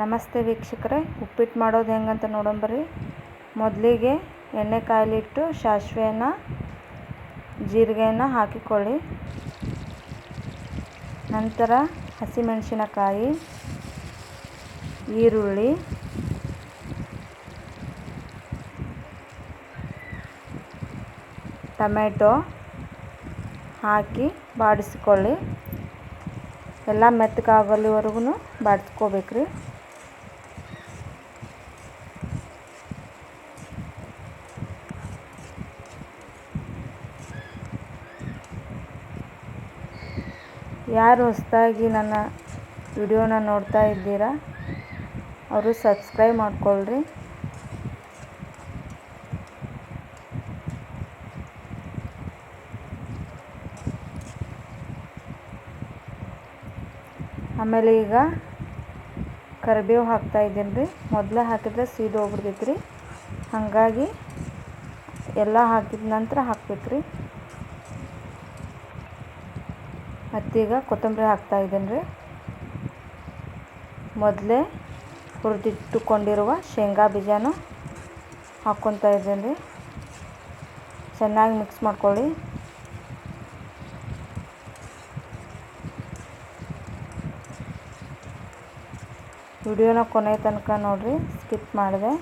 ನಮಸ್ತೆ ವೀಕ್ಷಕರೇ, ಉಪ್ಪಿಟ್ಟು ಮಾಡೋದು ಹೆಂಗಂತ ನೋಡೋಣ ಮೊದಲಿಗೆ ಎಣ್ಣೆ ಕಾಯಲಿಟ್ಟು ಸಾಸಿವೆನ ಜೀರಿಗೆನ ಹಾಕಿಕೊಳ್ಳಿ. ನಂತರ ಹಸಿಮೆಣಸಿನಕಾಯಿ, ಈರುಳ್ಳಿ, ಟೊಮೆಟೊ ಹಾಕಿ ಬಾಡಿಸ್ಕೊಳ್ಳಿ. ಎಲ್ಲ ಮೆತ್ತಗಾಗಲಿವರೆಗೂ ಬಾಡಿಸ್ಕೋಬೇಕ್ರಿ. ಯಾರು ಹೊಸದಾಗಿ ನನ್ನ ವಿಡಿಯೋನ ನೋಡ್ತಾ ಇದ್ದೀರಾ, ಅವರು ಸಬ್ಸ್ಕ್ರೈಬ್ ಮಾಡ್ಕೊಳ್ರಿ. ಆಮೇಲೆ ಈಗ ಕರಿಬೇವು ಹಾಕ್ತಾ ಇದ್ದೀನಿ ರೀ. ಮೊದಲೇ ಹಾಕಿದ್ರೆ ಸೀದು ಹೋಗ್ಬಿಡ್ತೈತೆ ರೀ ಹಾಗಾಗಿ ಎಲ್ಲ ಹಾಕಿದ ನಂತರ ಹಾಕ್ಬೇಕು ಮತ್ತೀಗ ಕೊತ್ತಂಬರಿ ಹಾಕ್ತಾ ಇದ್ದೀನಿ ರೀ. ಮೊದಲೇ ಹುರಿದಿಟ್ಟುಕೊಂಡಿರುವ ಶೇಂಗಾ ಬೀಜನೂ ಹಾಕ್ಕೊತಾ ಇದ್ದೀನಿ ರೀ. ಚೆನ್ನಾಗಿ ಮಿಕ್ಸ್ ಮಾಡ್ಕೊಳ್ಳಿ. ವಿಡಿಯೋನ ಕೊನೆ ತನಕ ನೋಡಿರಿ ಸ್ಕಿಪ್ ಮಾಡಿದೆ.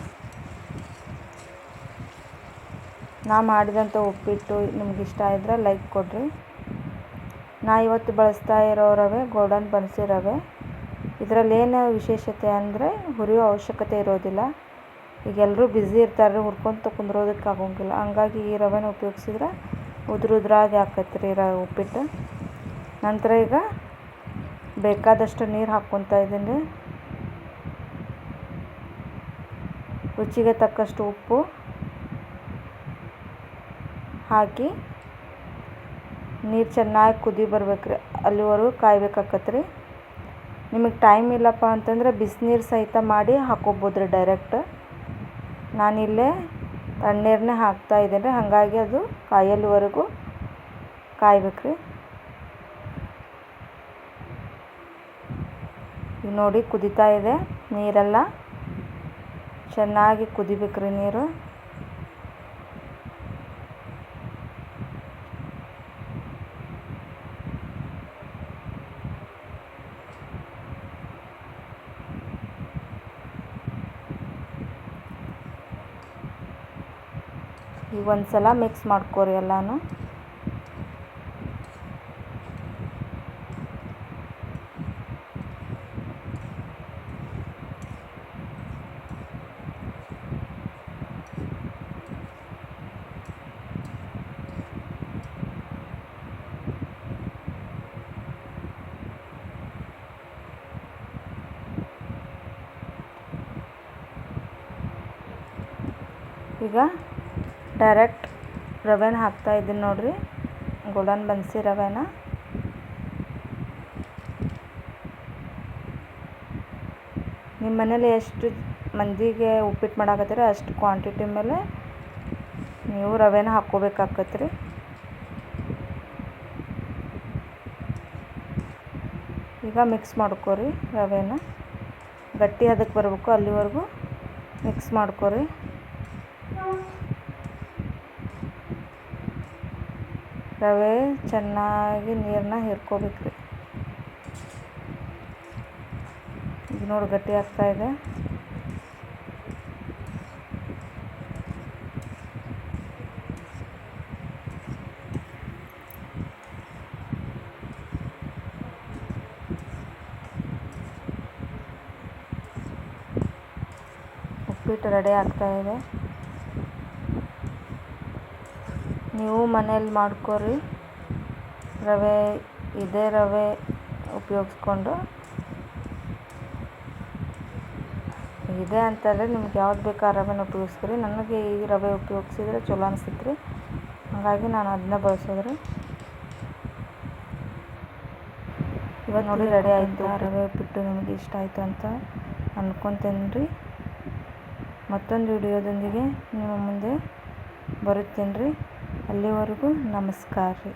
ನಾ ಮಾಡಿದಂಥ ಉಪ್ಪಿಟ್ಟು ನಿಮ್ಗೆ ಇಷ್ಟ ಇದ್ದರೆ ಲೈಕ್ ಕೊಡಿರಿ. ನಾ ಇವತ್ತು ಬಳಸ್ತಾ ಇರೋ ರವೆ ಗೋಲ್ಡನ್ ಬನ್ಸಿ ರವೆ. ಇದರಲ್ಲಿ ಏನು ವಿಶೇಷತೆ ಅಂದರೆ ಹುರಿಯೋ ಅವಶ್ಯಕತೆ ಇರೋದಿಲ್ಲ. ಈಗ ಎಲ್ಲರೂ ಬ್ಯುಸಿ ಇರ್ತಾರೆ ಹುರ್ಕೊಂತ ಕುಂದ್ರೋದಕ್ಕೆ ಆಗೋಂಗಿಲ್ಲ. ಹಂಗಾಗಿ ಈ ರವೆನ ಉಪಯೋಗಿಸಿದ್ರೆ ಉದುರು ಉದುರಾಗಿ ಆಕೈತೆ ರೀ ರವೆ ಉಪ್ಪಿಟ್ಟು. ನಂತರ ಈಗ ಬೇಕಾದಷ್ಟು ನೀರು ಹಾಕ್ಕೊತಾ ಇದ್ದೀನಿ. ರೀ ರುಚಿಗೆ ತಕ್ಕಷ್ಟು ಉಪ್ಪು ಹಾಕಿ ನೀರು ಚೆನ್ನಾಗಿ ಕುದಿ ಬರ್ಬೇಕು ರೀ ಅಲ್ಲಿವರೆಗೂ ಕಾಯ್ಬೇಕಾಕತ್ತೆ ರೀ ನಿಮಗೆ ಟೈಮ್ ಇಲ್ಲಪ್ಪ ಅಂತಂದ್ರೆ ಬಿಸಿನೀರು ಸಹಿತ ಮಾಡಿ ಹಾಕ್ಕೋಬೋದು ರೀ ಡೈರೆಕ್ಟ್ ನಾನಿಲ್ಲೇ ತಣ್ಣೀರನ್ನೇ ಹಾಕ್ತಾ ಇದ್ದೀನಿ ರೀ ಹಾಗಾಗಿ ಅದು ಕಾಯಲ್ಲಿವರೆಗೂ ಕಾಯ್ಬೇಕು ರೀ ಈಗ ನೋಡಿ ಕುದಿತಾ ಇದೆ ನೀರೆಲ್ಲ. ಚೆನ್ನಾಗಿ ಕುದಿಬೇಕು ರೀ ನೀರು. ಈಗ ಒಂದು ಸಲ ಮಿಕ್ಸ್ ಮಾಡ್ಕೋರಿ ಎಲ್ಲಾನು. ಈಗ ಡೈರೆಕ್ಟ್ ರವೆನ ಹಾಕ್ತಾ ಇದ್ದೀನಿ ನೋಡಿರಿ. ಗೋಲ್ಡನ್ ಬನ್ಸಿ ರವೆನ. ನಿಮ್ಮ ಮನೇಲಿ ಎಷ್ಟು ಮಂದಿಗೆ ಉಪ್ಪಿಟ್ಟು ಮಾಡಾಕತ್ತೀರಿ ಅಷ್ಟು ಕ್ವಾಂಟಿಟಿ ಮೇಲೆ ನೀವು ರವೆನ ಹಾಕ್ಕೋಬೇಕಾಕತ್ತೆ ರೀ ಈಗ ಮಿಕ್ಸ್ ಮಾಡ್ಕೊರಿ ರವೆನ. ಗಟ್ಟಿ ಅದಕ್ಕೆ ಬರಬೇಕು ಅಲ್ಲಿವರೆಗೂ ಮಿಕ್ಸ್ ಮಾಡ್ಕೊರಿ. ರವೆ ಚೆನ್ನಾಗಿ ನೀರನ್ನ ಹೀರ್ಕೋಬೇಕು ರೀ ನೋಡಿ ಗಟ್ಟಿ ಇದೆ. ಉಪ್ಪಿಟ್ಟು ರೆಡಿ ಆಗ್ತಾ ಇದೆ ನೀವು ಮನೇಲಿ ಮಾಡ್ಕೊರಿ. ರವೆ ಇದೇ ರವೆ ಉಪಯೋಗಿಸ್ಕೊಂಡು. ಇದೆ ಅಂತಂದರೆ ನಿಮ್ಗೆ ಯಾವ್ದು ಬೇಕು ಆ ರವೆನ ಉಪಯೋಗಿಸ್ಕೊರಿ. ನನಗೆ ಈ ರವೆ ಉಪಯೋಗಿಸಿದ್ರೆ ಚಲೋ ಅನಿಸುತ್ತೆ ರೀ ಹಾಗಾಗಿ ನಾನು ಅದನ್ನ ಬಳಸೋದ್ರಿ. ಇವಾಗ ನೋಡಿ ರೆಡಿ ಆಯಿತು. ರವೆ ಉಪ್ಪಿಟ್ಟು ನಿಮಗೆ ಇಷ್ಟ ಆಯಿತು ಅಂತ ಅಂದ್ಕೊತೀನಿ ರೀ ಮತ್ತೊಂದು ವಿಡಿಯೋದೊಂದಿಗೆ ನಿಮ್ಮ ಮುಂದೆ ಬರುತ್ತೇನೆ ರೀ ಅಲ್ಲಿವರೆಗೂ ನಮಸ್ಕಾರ ರೀ.